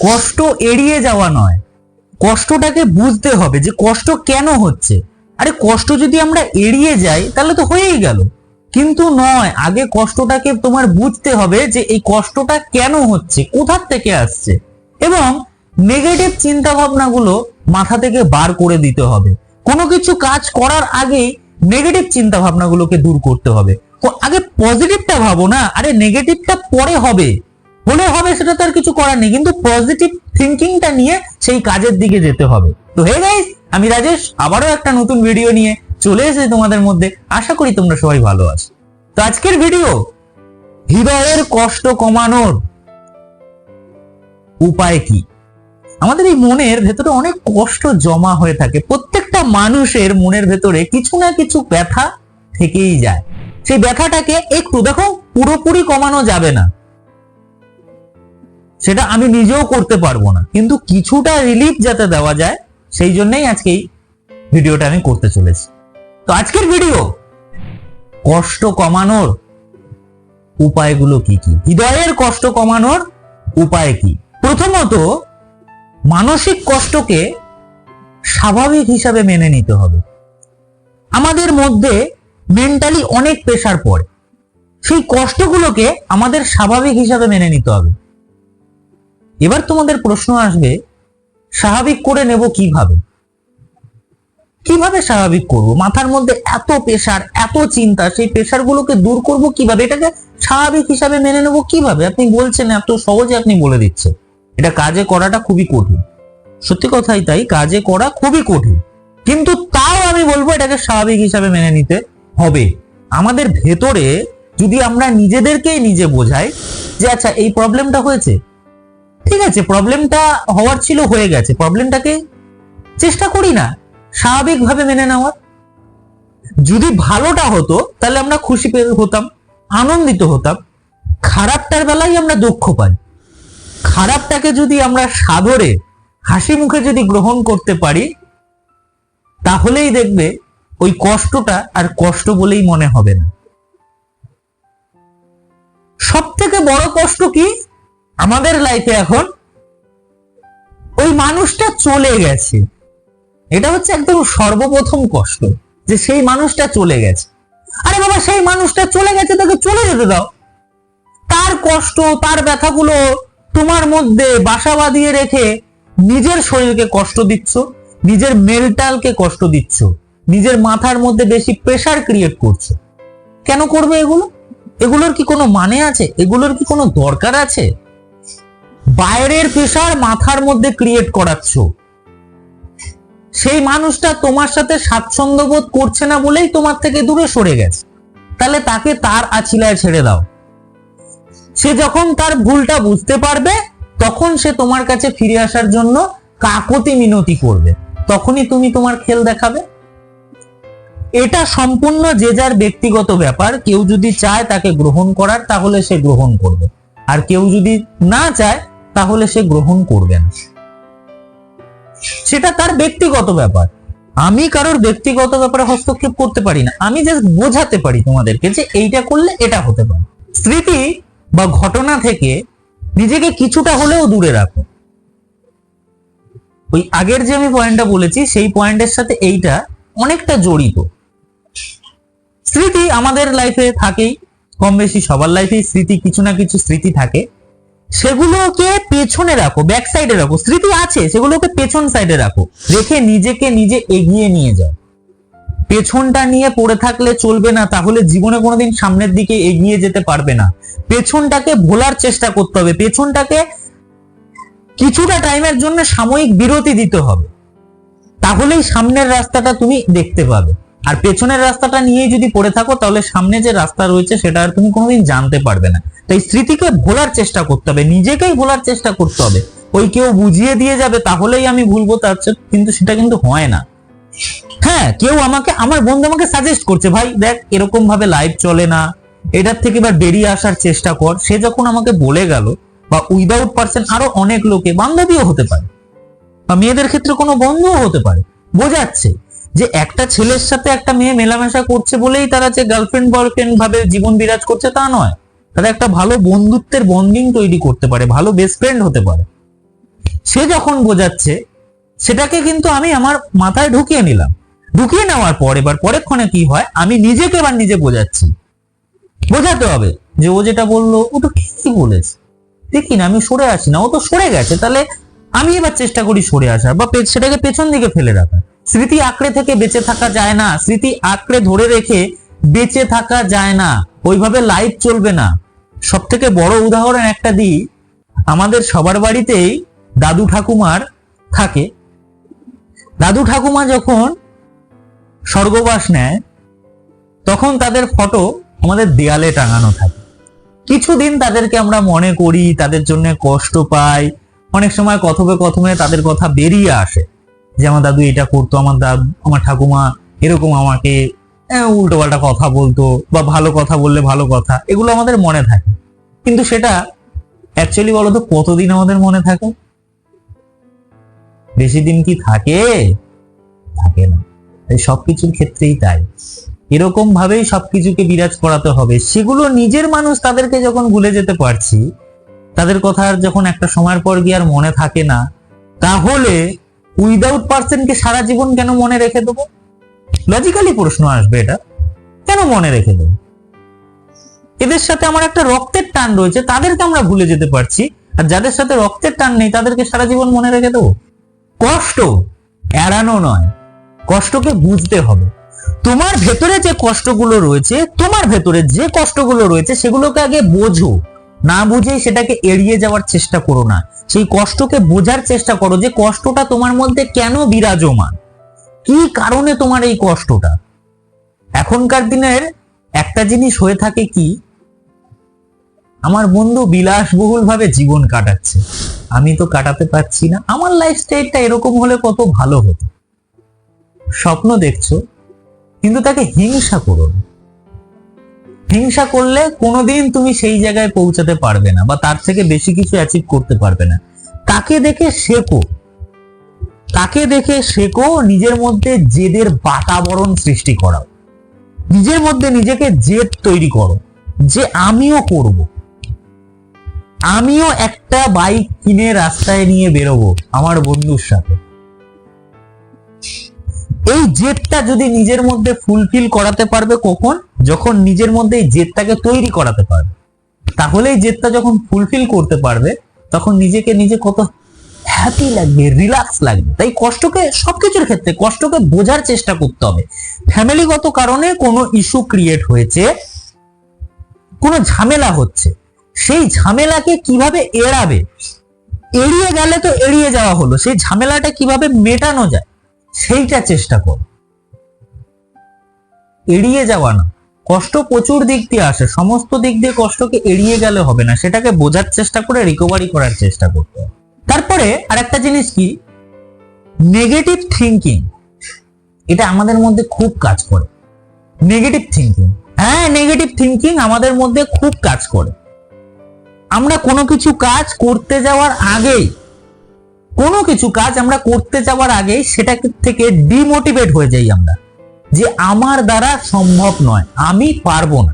কষ্ট এড়িয়ে যাওয়া নয়। কষ্টটাকে বুঝতে হবে যে কষ্ট কেন হচ্ছে। আরে কষ্ট যদি আমরা এড়িয়ে যাই, তাহলে তো হয়েই গেল। কিন্তু নয়, আগে কষ্টটাকে তোমার বুঝতে হবে যে এই কষ্টটা কেন হচ্ছে, কোথার থেকে আসছে। এবং নেগেটিভ চিন্তা ভাবনাগুলো মাথা থেকে বার করে দিতে হবে। কোনো কিছু কাজ করার আগেই নেগেটিভ চিন্তা ভাবনাগুলোকে দূর করতে হবে। আগে পজিটিভটা ভাবো না, আরে নেগেটিভটা পরে হবে। হলে হবে, সেটা তো আর কিছু করার নেই। কিন্তু পজিটিভ থিঙ্কিংটা নিয়ে সেই কাজের দিকে যেতে হবে। তো হে গাইস আমি রাজেশ, আবারও একটা নতুন ভিডিও নিয়ে চলে এসেছি তোমাদের মধ্যে। আশা করি তোমরা সবাই ভালো আছো। তো আজকের ভিডিও হৃদয়ের কষ্ট কমানোর উপায় কি? আমাদের এই মনের ভেতরে অনেক কষ্ট জমা হয়ে থাকে। প্রত্যেকটা মানুষের মনের ভেতরে কিছু না কিছু ব্যথা থেকেই যায়। সেই ব্যথাটাকে একটু দেখো, পুরোপুরি কমানো যাবে না। সেটা আমি নিজেও করতে পারব না। কিন্তু কিছুটা রিলিফ যাতে দেওয়া যায়, সেই জন্যই আজকে এই ভিডিওটা আমি করতে চলেছি। তো আজকের ভিডিও কষ্ট কমানোর উপায়গুলো কি কি? হৃদয়ের কষ্ট কমানোর উপায় কি? প্রথমত, মানসিক কষ্টকে স্বাভাবিক হিসাবে মেনে নিতে হবে। আমাদের মধ্যে মেন্টালি অনেক প্রেশার পড়ে। সেই কষ্টগুলোকে আমাদের স্বাভাবিক হিসাবে মেনে নিতে হবে। এবার তোমাদের প্রশ্ন আসবে, স্বাভাবিক করে নেব কীভাবে? কীভাবে স্বাভাবিক করব? মাথার মধ্যে এত প্রেশার এত চিন্তা, সেই প্রেশার গুলোকে দূর করব কীভাবে? এটাকে স্বাভাবিক হিসাবে মেনে নেব কীভাবে? আপনি বলছেন, এত সহজে আপনি বলে দিচ্ছেন। এটা কাজে করাটা খুবই কঠিন। সত্যি কথাই তাই, কাজে করা খুবই কঠিন। কিন্তু তাও আমি বলব, এটাকে স্বাভাবিক হিসাবে মেনে নিতে হবে। আমাদের ভেতরে যদি আমরা নিজেদেরকেই নিজে বোঝাই যে আচ্ছা এই প্রবলেমটা হয়েছে ঠিক আছে প্রবলেমটা হওয়ার ছিল, হয়ে গেছে। প্রবলেমটাকে চেষ্টা করি না, স্বাভাবিকভাবে মেনে নেওয়ার। যদি ভালোটা হতো, তাহলে আমরা খুশি হতাম, আনন্দিত হতাম। খারাপটার বেলায় আমরা দুঃখ পাই। খারাপটাকে যদি আমরা সাদরে হাসি মুখে যদি গ্রহণ করতে পারি, তাহলেই দেখবে ওই কষ্টটা আর কষ্ট বলেই মনে হবে না। সব থেকে বড় কষ্ট কি? আমাদের লাইফে এখন ওই মানুষটা চলে গেছে। এটা হচ্ছে একদম সর্বপ্রথম কষ্ট যে সেই মানুষটা চলে গেছে। আরে বাবা, সেই মানুষটা চলে গেছে, তাকে চলে যেতে দাও। তার কষ্ট, তার ব্যথাগুলো তোমার মধ্যে বাসা বাঁধিয়ে রেখে নিজের শরীরকে কষ্ট দিচ্ছ, নিজের মেন্টালকে কষ্ট দিচ্ছ, নিজের মাথার মধ্যে বেশি প্রেসার ক্রিয়েট করছ। কেন করবে এগুলো? এগুলোর কি কোনো মানে আছে? এগুলোর কি কোনো দরকার আছে? বাইরের প্রেসার মাথার মধ্যে ক্রিয়েট করাচ্ছ। সেই মানুষটা তোমার সাথে স্বাচ্ছন্দ্য বোধ করছে না বলেই তোমার থেকে দূরে সরে গেছে। তাহলে তাকে তার আছিলায় ছেড়ে দাও। সে যখন তার ভুলটা বুঝতে পারবে, তখন সে তোমার কাছে ফিরে আসার জন্য কাকতি মিনতি করবে। তখনই তুমি তোমার খেল দেখাবে। এটা সম্পূর্ণ যে যার ব্যক্তিগত ব্যাপার। কেউ যদি চায় তাকে গ্রহণ করার, তাহলে সে গ্রহণ করবে। আর কেউ যদি না চায় তাহলে সে গ্রহণ করবে না। সেটা তার ব্যক্তিগত ব্যাপার। আমি কারোর ব্যক্তিগত ব্যাপারে হস্তক্ষেপ করতে পারি না। আমি জাস্ট বোঝাতে পারি তোমাদেরকে যে এইটা করলে এটা হতে পারে। স্মৃতি বা ঘটনা থেকে নিজেকে কিছুটা হলেও দূরে রাখো। ওই আগের যে আমি পয়েন্টটা বলেছি, সেই পয়েন্টের সাথে এইটা অনেকটা জড়িত। স্মৃতি আমাদের লাইফে থাকেই। কম বেশি সবার লাইফে স্মৃতি, কিছু না কিছু স্মৃতি থাকে। সেগুলোকে পেছনে রাখো ব্যাক সাইডে রাখো, স্মৃতি আছে, সেগুলোকে পেছন সাইডে রাখো, রেখে নিজেকে নিজে এগিয়ে নিয়ে যাও। পেছনটা নিয়ে পড়ে থাকলে চলবে না, তাহলে জীবনে কোনোদিন সামনের দিকে এগিয়ে যেতে পারবে না। পেছনটাকে ভোলার চেষ্টা করতে হবে, পেছনটাকে কিছুটা টাইমের জন্য সাময়িক বিরতি দিতে হবে। তাহলেই সামনের রাস্তাটা তুমি দেখতে পাবে। আর পেছনের রাস্তাটা নিয়ে যদি পড়ে থাকো, তাহলে সামনে যে রাস্তা রয়েছে, সেটা আর তুমি কোনোদিন জানতে পারবে না। তাই স্মৃতিকে ভোলার চেষ্টা করতে হবে, নিজেকেই ভোলার চেষ্টা করতে হবে। ওই কেউ বুঝিয়ে দিয়ে যাবে, তাহলেই আমি ভুলবো, তার কিন্তু সেটা কিন্তু হয় না। হ্যাঁ কেউ আমাকে, আমার বন্ধু আমাকে সাজেস্ট করছে, ভাই, দেখ এরকম ভাবে লাইভ চলে না। এটার থেকে এবার বেরিয়ে আসার চেষ্টা কর। সে যখন আমাকে বলে গেল, বা উইদাউট পার্সন আরও অনেক লোকে, বান্ধবীও হতে পারে, বা মেয়েদের ক্ষেত্রে কোনো বন্ধুও হতে পারে, বোঝাচ্ছে। যে একটা ছেলের সাথে একটা মেয়ে মেলামেশা করছে বলেই তারা যে গার্লফ্রেন্ড বয়ফ্রেন্ড ভাবে জীবন বিরাজ করছে তা নয়। তারা একটা ভালো বন্ধুত্বের বন্ডিং তৈরি করতে পারে, ভালো বেস্ট ফ্রেন্ড হতে পারে। সে যখন বোঝাচ্ছে, সেটাকে কিন্তু আমি আমার মাথায় ঢুকিয়ে নিলাম। ঢুকিয়ে নেওয়ার পর এবার পরেক্ষণে কি হয়, আমি নিজেকে এবার নিজে বোঝাচ্ছি। বোঝাতে হবে যে ও যেটা বলল, ও তো ঠিকই বলেছে। দেখি না, আমি সরে আসি না, ও তো সরে গেছে, তাহলে আমি এবার চেষ্টা করি সরে আসার, বা সেটাকে পেছন দিকে ফেলে রাখার। স্মৃতি আঁকড়ে থেকে বেঁচে থাকা যায় না। স্মৃতি আঁকড়ে ধরে রেখে বেঁচে থাকা যায় না। ওইভাবে লাইফ চলবে না। সব থেকে বড় উদাহরণ একটা দিই। আমাদের সবার বাড়িতেই দাদু ঠাকুমার থাকে। দাদু ঠাকুমা যখন স্বর্গবাস নেয়, তখন তাদের ফটো আমাদের দেয়ালে টাঙানো থাকে। কিছুদিন তাদেরকে আমরা মনে করি, তাদের জন্য কষ্ট পাই, অনেক সময় কথোপকথনে তাদের কথা বেরিয়ে আসে। যে আমার দাদু এটা করতো, আমার দাদু, আমার ঠাকুমা এরকম আমাকে উল্টো পাল্টা কথা বলতো বা ভালো কথা বললে ভালো কথা, এগুলো আমাদের মনে থাকে। কিন্তু সেটা অ্যাকচুয়ালি বলতো কতদিন আমাদের মনে থাকে? বেশি দিন কি থাকে? থাকে না। এই সবকিছুর ক্ষেত্রেই তাই। এরকম ভাবেই সবকিছুকে বিরাজ করাতে হবে। সেগুলো নিজের মানুষ তাদেরকে যখন ভুলে যেতে পারছি, তাদের কথা যখন একটা সময়ের পর গিয়ে আর মনে থাকে না, তাহলে উইদাউট পার্সনকে সারা জীবন কেন মনে রেখে দেবো? লজিক্যালি প্রশ্ন আসবে এটা। কেন মনে রেখে দেবো? এদের সাথে আমার একটা রক্তের টান রয়েছে, তাদেরকে আমরা ভুলে যেতে পারছি। আর যাদের সাথে রক্তের টান নেই, তাদেরকে সারা জীবন মনে রেখে দেবো? কষ্ট এড়ানো নয়। কষ্টকে বুঝতে হবে। তোমার ভেতরে যে কষ্টগুলো রয়েছে, তোমার ভেতরে যে কষ্টগুলো রয়েছে, সেগুলোকে আগে বোঝো। না বুঝেই সেটাকে এড়িয়ে যাওয়ার চেষ্টা করো না। সেই কষ্টকে বোঝার চেষ্টা করো যে কষ্টটা তোমার মধ্যে কেন বিরাজমান? কি কারণে তোমার এই কষ্টটা? এখনকার দিনের একটা জিনিস হয়ে থাকে কি, আমার বন্ধু বিলাসবহুল ভাবে জীবন কাটাচ্ছে। আমি তো কাটাতে পারছি না। আমার লাইফস্টাইলটা এরকম হলে কত ভালো হতো। স্বপ্ন দেখছ, কিন্তু তাকে হিংসা করো না। হিংসা করলে কোনোদিন তুমি সেই জায়গায় পৌঁছাতে পারবে না বা তার থেকে বেশি কিছু অ্যাচিভ করতে পারবে না। তাকে দেখে শেখো। তাকে দেখে শেখো নিজের মধ্যে জেদের বাতাবরণ সৃষ্টি করাও। নিজের মধ্যে নিজেকে জেদ তৈরি করো যে আমিও করব। আমিও একটা বাইক কিনে রাস্তায় নিয়ে বেরোবো আমার বন্ধুর সাথে। এই জেদটা যদি নিজের মধ্যে ফুলফিল করাতে পারবে কখন? যখন নিজের মধ্যে এই জেদটাকে তৈরি করাতে পারবে। তাহলে এই জেদটা যখন ফুলফিল করতে পারবে, তখন নিজেকে নিজে কত হ্যাপি লাগবে রিল্যাক্স লাগবে। তাই কষ্টকে, সবকিছুর ক্ষেত্রে কষ্টকে বোঝার চেষ্টা করতে হবে। ফ্যামিলিগত কারণে কোনো ইস্যু ক্রিয়েট হয়েছে, কোনো ঝামেলা হচ্ছে, সেই ঝামেলাকে কীভাবে এড়াবে? এড়িয়ে গেলে তো এড়িয়ে যাওয়া হলো, সেই ঝামেলাটা কীভাবে মেটানো যায়? সেইটা চেষ্টা কর। এড়িয়ে যাওয়া না। কষ্ট প্রচুর দিক দিয়ে আসে। সমস্ত দিক দিয়ে কষ্টকে এড়িয়ে গেলে হবে না। সেটাকে বোঝার চেষ্টা করে রিকভারি করার চেষ্টা করতে তারপরে আরেকটা জিনিস কি? নেগেটিভ থিঙ্কিং এটা আমাদের মধ্যে খুব কাজ করে। নেগেটিভ থিঙ্কিং হ্যাঁ নেগেটিভ থিঙ্কিং আমাদের মধ্যে খুব কাজ করে। আমরা কোনো কিছু কাজ করতে যাওয়ার আগেই কোনো কিছু কাজ আমরা করতে যাওয়ার আগে সেটা থেকে ডিমোটিভেট হয়ে যাই আমরা। যে আমার দ্বারা সম্ভব নয়, আমি পারব না।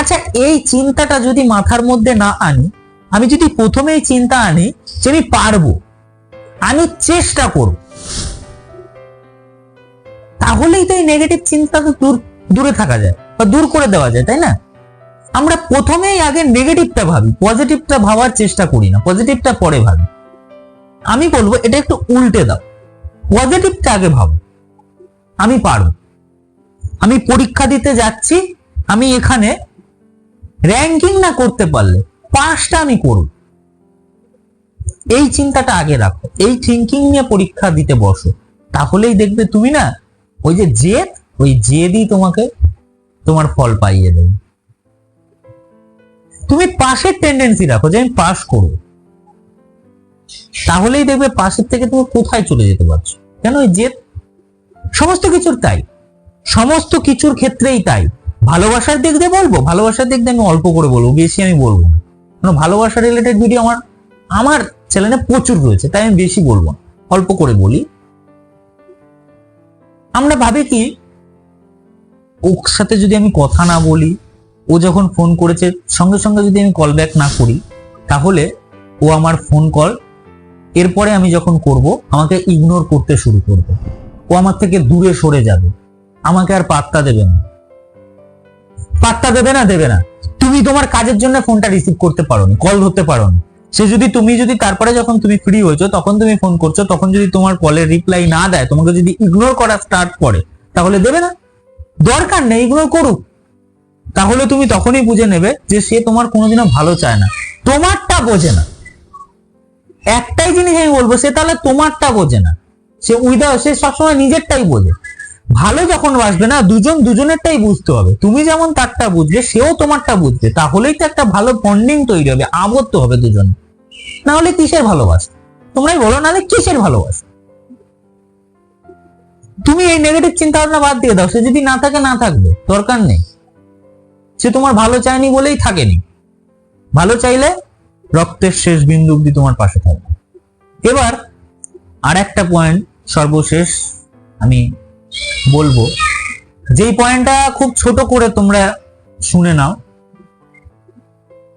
আচ্ছা এই চিন্তাটা যদি মাথার মধ্যে না আনি, আমি যদি প্রথমেই চিন্তা আনি যে আমি পারব, আমি চেষ্টা করব, তাহলেই তো এই নেগেটিভ চিন্তা তো দূর, দূরে থাকা যায় বা দূর করে দেওয়া যায়, তাই না? আমরা প্রথমেই আগে নেগেটিভটা ভাবি পজিটিভটা ভাবার চেষ্টা করি না পজিটিভটা পরে ভাবি। আমি বলব, এটা একটু উল্টে দাও। পজিটিভটা আগে ভাবো? আমি পারব। আমি পরীক্ষা দিতে যাচ্ছি, আমি এখানে র্যাঙ্কিং না করতে পারলে, পাঁচটা আমি করব। এই চিন্তাটা আগে রাখো। এই থিঙ্কিং নিয়ে পরীক্ষা দিতে বসো। তাহলেই দেখবে তুমি না, ওই যে জেদ, ওই জেদই তোমাকে তোমার ফল পাইয়ে দেবে। তুমি পাশের টেন্ডেন্সি রাখো যে আমি পাস করব। তাহলেই দেখবে পাশের থেকে তুমি কোথায় চলে যেতে পারছ। কেন ওই জেদ? সমস্ত কিছুর তাই। সমস্ত কিছুর ক্ষেত্রেই তাই। ভালোবাসার দিক দিয়ে বলব, ভালোবাসার দিক দিয়ে আমি অল্প করে বলব, বেশি আমি বলব না। ভালোবাসা রিলেটেড ভিডিও আমার আমার চ্যানেলে প্রচুর রয়েছে, তাই আমি বেশি বলব না। অল্প করে বলি। আমরা ভাবি কি, ওর সাথে যদি আমি কথা না বলি, ও যখন ফোন করেছে, সঙ্গে সঙ্গে যদি আমি কল ব্যাক না করি, তাহলে ও আমার ফোন কল এরপরে আমি যখন করব, আমাকে ইগনোর করতে শুরু করবে। ও আমার থেকে দূরে সরে যাবে। আমাকে আর পাত্তা দেবে না। পাত্তা দেবে না দেবে না। তুমি তোমার কাজের জন্য ফোনটা রিসিভ করতে পারো কল ধরতে পারো সে যদি, তুমি যদি তারপরে যখন তুমি ফ্রি হয়েছো, তখন তুমি ফোন করছ, তখন যদি তোমার কলের রিপ্লাই না দেয়, তোমাকে যদি ইগনোর করা স্টার্ট করে, তাহলে দেবে না। দরকার নেই ইগনোর করুক। তাহলে তুমি তখনই বুঝে নেবে যে সে তোমার কোনোদিনও ভালো চায় না। তোমারটা বোঝে না। একটাই জিনিস আমি বলব, সে তাহলে তোমারটা বোঝে না। সে উইদা সে সবসময় নিজেরটাই বোঝে। ভালো যখন বাসবে না, দুজন দুজনেরটাই বুঝতে হবে। তুমি যেমন তারটা বুঝবে, সেও তোমারটা বুঝবে। তাহলেই তো একটা ভালো বন্ডিং তৈরি হবে, আবদ্ধ হবে দুজনে। না হলে কিসের ভালোবাসা? তোমরাই বলো নাহলে কিসের ভালোবাসা? তুমি এই নেগেটিভ চিন্তা ভাবনা বাদ দিয়ে দাও, সে যদি না থাকে, না থাকবে। দরকার নেই। সে তোমার ভালো চায়নি বলেই থাকেনি। ভালো চাইলে রক্তের শেষ বিন্দু অব্দি তোমার পাশে থাকবে। এবার আর একটা পয়েন্ট সর্বশেষ আমি বলব। যেই পয়েন্টটা খুব ছোট করে তোমরা শুনে নাও।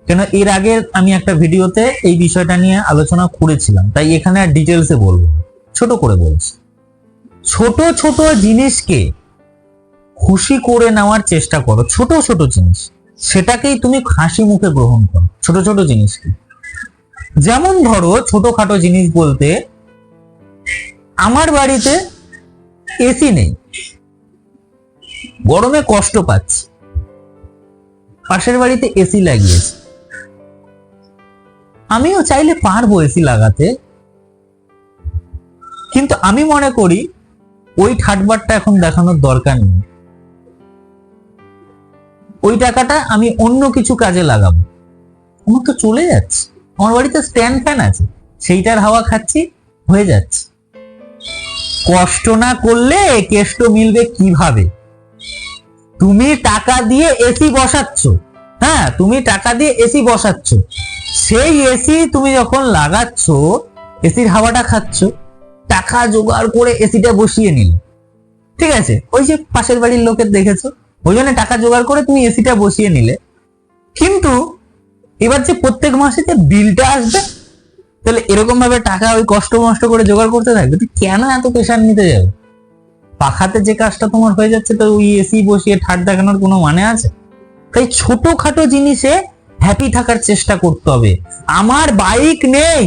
কেন এর আগে আমি একটা ভিডিওতে এই বিষয়টা নিয়ে আলোচনা করেছিলাম, তাই এখানে আর ডিটেলসে বলব ছোট করে বলছি। ছোট ছোট জিনিসকে খুশি করে নেওয়ার চেষ্টা করো, ছোট ছোট জিনিস। সেটাকেই তুমি হাসি মুখে গ্রহণ করো, ছোট ছোট জিনিসকে। যেমন ধরো, ছোটখাটো জিনিস বলতে, আমার বাড়িতে এসি নেই। গরমে কষ্ট পাচ্ছি। পাশের বাড়িতে এসি লাগিয়েছে। আমিও চাইলে পারব এসি লাগাতে। কিন্তু আমি মনে করি, ওই ঠাটবারটা এখন দেখানোর দরকার নেই। ওই টাকাটা আমি অন্য কিছু কাজে লাগাবো। আমার তো চলে যাচ্ছে। আমার বাড়িতে স্ট্যান্ড ফ্যান আছে। সেইটার হাওয়া খাচ্ছি, হয়ে যাচ্ছে। কষ্ট না করলে কেষ্ট মিলবে কীভাবে? তুমি টাকা দিয়ে এসি বসাচ্ছ হ্যাঁ তুমি টাকা দিয়ে এসি বসাচ্ছ। সেই এসি তুমি যখন লাগাচ্ছ এসির হাওয়াটা খাচ্ছ, টাকা জোগাড় করে এসিটা বসিয়ে নিলে। ঠিক আছে? ওই যে পাশের বাড়ির লোকের দেখেছ? ওই জন্য টাকা জোগাড় করে তুমি এসিটা বসিয়ে নিলে। কিন্তু এবার যে প্রত্যেক মাসে যে বিলটা আসবে, তাহলে এরকম ভাবে টাকা ওই কষ্ট মষ্ট করে জোগাড় করতে থাকবে তুই কেন এত প্রেশার নিতে যাবে? পাখাতে যে কাজটা তোমার হয়ে যাচ্ছে, তো ওই এসি বসিয়ে ঠাট দেখানোর কোনো মানে আছে? তাই ছোটখাটো জিনিসে হ্যাপি থাকার চেষ্টা করতে হবে। আমার বাইক নেই,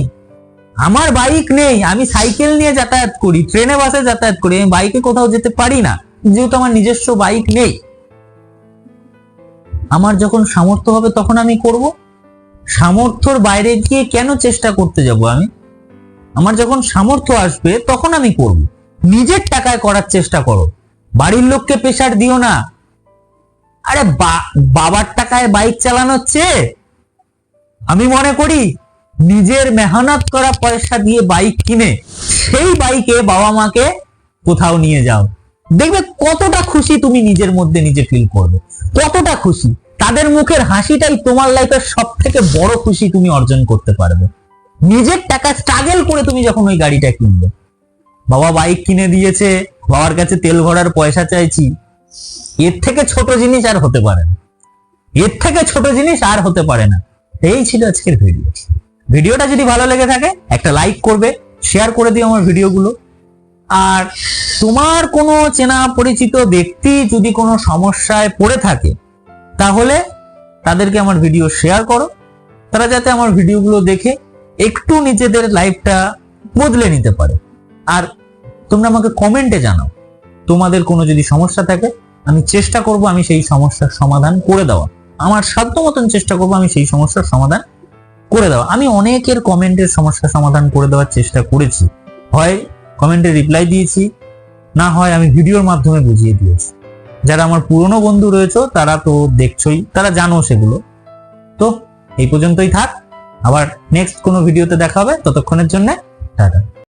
আমার বাইক নেই, আমি সাইকেল নিয়ে যাতায়াত করি ট্রেনে বাসে যাতায়াত করি, আমি বাইকে কোথাও যেতে পারি না, যেহেতু আমার নিজস্ব বাইক নেই। আমার যখন সামর্থ্য হবে তখন আমি করব। সামর্থ্যর বাইরে গিয়ে কেন চেষ্টা করতে যাব আমি? আমার যখন সামর্থ্য আসবে তখন আমি করব। নিজের টাকায় করার চেষ্টা করো। বাড়ির লোককে প্রেশার দিও না। আরে বাবার টাকায় বাইক চালানো হচ্ছে? আমি মনে করি নিজের মেহনত করা পয়সা দিয়ে বাইক কিনে সেই বাইকে বাবা মাকে কোথাও নিয়ে যাও। দেখবে কতটা খুশি তুমি নিজের মধ্যে নিজে ফিল করবে। কতটা খুশি। তাদের মুখের হাসিটাই তোমার লাইফের সব থেকে বড় খুশি তুমি অর্জন করতে পারবে। নিজের টাকা স্ট্রাগল করে তুমি যখন ওই গাড়িটা কিনবে। বাবা বাইক কিনে দিয়েছে, বাবার কাছে তেল ভরার পয়সা চাইছি। এর থেকে ছোট জিনিস আর হতে পারে না। এর থেকে ছোট জিনিস আর হতে পারে না। এই ছিল আজকের ভিডিও ভিডিওটা যদি ভালো লেগে থাকে, একটা লাইক করবে শেয়ার করে দিও আমার ভিডিওগুলো আর তোমার কোনো চেনা পরিচিত ব্যক্তি যদি কোনো সমস্যায় পড়ে থাকে তাহলে তাদেরকে আমার ভিডিও শেয়ার করো। তারা যাতে আমার ভিডিওগুলো দেখে একটু নিজেদের লাইফটা বদলে নিতে পারে। আর তোমরা আমাকে কমেন্টে জানাও, তোমাদের কোনো যদি সমস্যা থাকে, আমি চেষ্টা করব আমি সেই সমস্যার সমাধান করে দেওয়া আমার সাধ্য মতন চেষ্টা করব আমি সেই সমস্যার সমাধান করে দেওয়া আমি অনেকের কমেন্টের সমস্যা সমাধান করে দেওয়ার চেষ্টা করেছি। হয় কমেন্টে রিপ্লাই দিয়েছি, না হয় আমি ভিডিওর মাধ্যমে বুঝিয়ে দিয়েছি। যারা আমার পুরনো বন্ধু রয়েছে, তারা তো দেখছই, তারা জানো সেগুলো। তো এই পর্যন্তই থাক, আবার নেক্সট কোনো ভিডিওতে দেখা হবে, ততক্ষণের জন্য, টাটা।